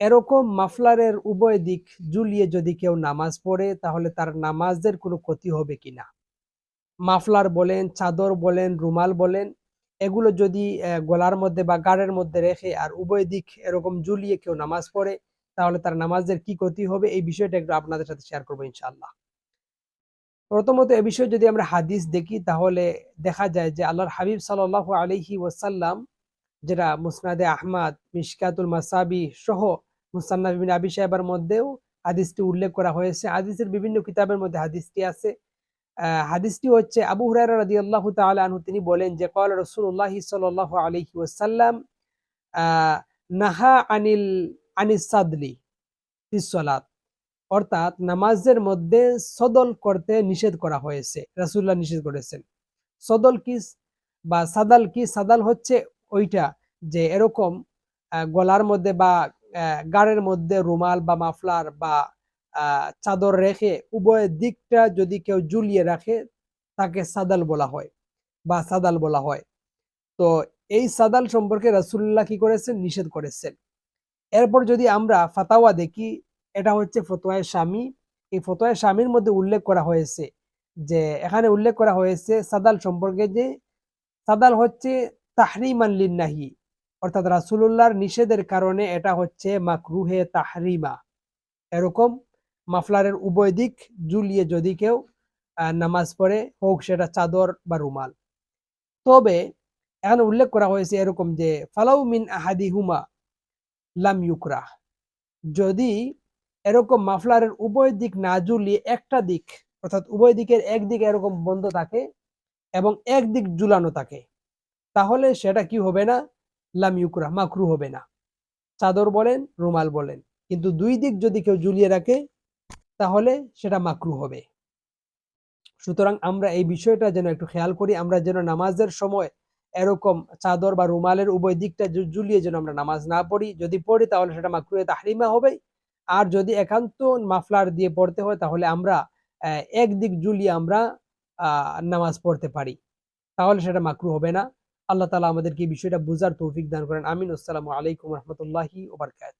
এরকম মাফলারের উভয় দিক জুলিয়ে যদি কেউ নামাজ পড়ে, তাহলে তার নামাজের কোনো ক্ষতি হবে কিনা মাফলার বলেন, চাদর বলেন, রুমাল বলেন, এগুলো যদি গলার মধ্যে বা গাড়ের মধ্যে রেখে আর উভয় দিক এরকম ঝুলিয়ে কেউ নামাজ পড়ে, তাহলে তার নামাজের কি ক্ষতি হবে? এই বিষয়টা একটু আপনাদের সাথে শেয়ার করব ইনশাআল্লাহ। প্রথমত এ বিষয়ে যদি আমরা হাদিস দেখি, তাহলে দেখা যায় যে আল্লাহর হাবিব সাল্লাহ আলহি ওয়াসাল্লাম, যেটা মুসনাদে আহমাদ, মিশকাতুল মাসাবি সহ মুসান্নাফ বিন আবি সাহেবের মধ্যেও হাদিসটি উল্লেখ করা হয়েছে। হাদিসের বিভিন্ন কিতাবের মধ্যে হাদিসটি আছে। হাদিসটি হচ্ছে আবু হুরায়রা রাদিয়াল্লাহু আল্লাহ তালু তিনি বলেন যে কল রাসূলুল্লাহ সাল আলহি ওসাল্লাম নাহা আনিল, আনিস সাদলি সালাত। অর্থাৎ নামাজের মধ্যে সদল করতে নিষেধ করা হয়েছে। রসুল্লাহ নিষেধ করেছেন। সদল কি, বা সাদাল কি? সাদাল হচ্ছে ওইটা যে, এরকম গলার মধ্যে বা গাড়ের মধ্যে রুমাল বা মাফলার বা চাদর রেখে উভয় দিকটা যদি কেউ ঝুলিয়ে রাখে, তাকে সাদাল বলা হয় বা সাদাল বলা হয়। তো এই সাদাল সম্পর্কে রাসুল্লাহ কি করেছেন? নিষেধ করেছেন। এরপর যদি আমরা ফাতাওয়া দেখি, এটা হচ্ছে ফতোয়ায় স্বামী এই ফতোয়ায় স্বামীর মধ্যে উল্লেখ করা হয়েছে যে, এখানে উল্লেখ করা হয়েছে সাদাল সম্পর্কে যে, সাদাল হচ্ছে তাহরিমান লিন্নাহি অর্থাৎ রাসূলুল্লাহর নিষেধের কারণে এটা হচ্ছে মাকরুহে তাহরিমা। এরকম মাফলারের উভয় দিক জুলিয়ে যদি কেউ নামাজ পড়ে, হোক সেটা চাদর বা রুমাল। তবে এখানে উল্লেখ করা হয়েছে এরকম যে, ফালাউ মিন আহাদি হুমা লাম ইউকরা যদি এরকম মাফলারের উভয় দিক না জুলিয়ে একটা দিক, অর্থাৎ উভয় দিকের একদিকে এরকম বন্ধ থাকে এবং একদিক জুলানো থাকে, তাহলে সেটা কি হবে না? লাম ইউকরা, মাকরু হবে না। চাদর বলেন, রুমাল বলেন। কিন্তু দুই দিক যদি কেউ ঝুলিয়ে রাখে, তাহলে সেটা মাকরু হবে। সুতরাং আমরা এই বিষয়টা যেন একটু খেয়াল করি, আমরা যেন নামাজের সময় এরকম চাদর বা রুমালের উভয় দিকটা ঝুলিয়ে যেন আমরা নামাজ না পড়ি। যদি পড়ি, তাহলে সেটা মাকরু মাকরুয়ে তাহরিমা হবে আর যদি একান্ত মাফলার দিয়ে পড়তে হয়, তাহলে আমরা একদিক ঝুলিয়ে আমরা নামাজ পড়তে পারি। তাহলে সেটা মাকরু হবে না। আল্লাহ তালা আমাদেরকে এই বিষয়টা বুঝার তৌফিক দান করেন। আমিন। আসসালামু আলাইকুম রহমতুল্লাহি ওবরকাত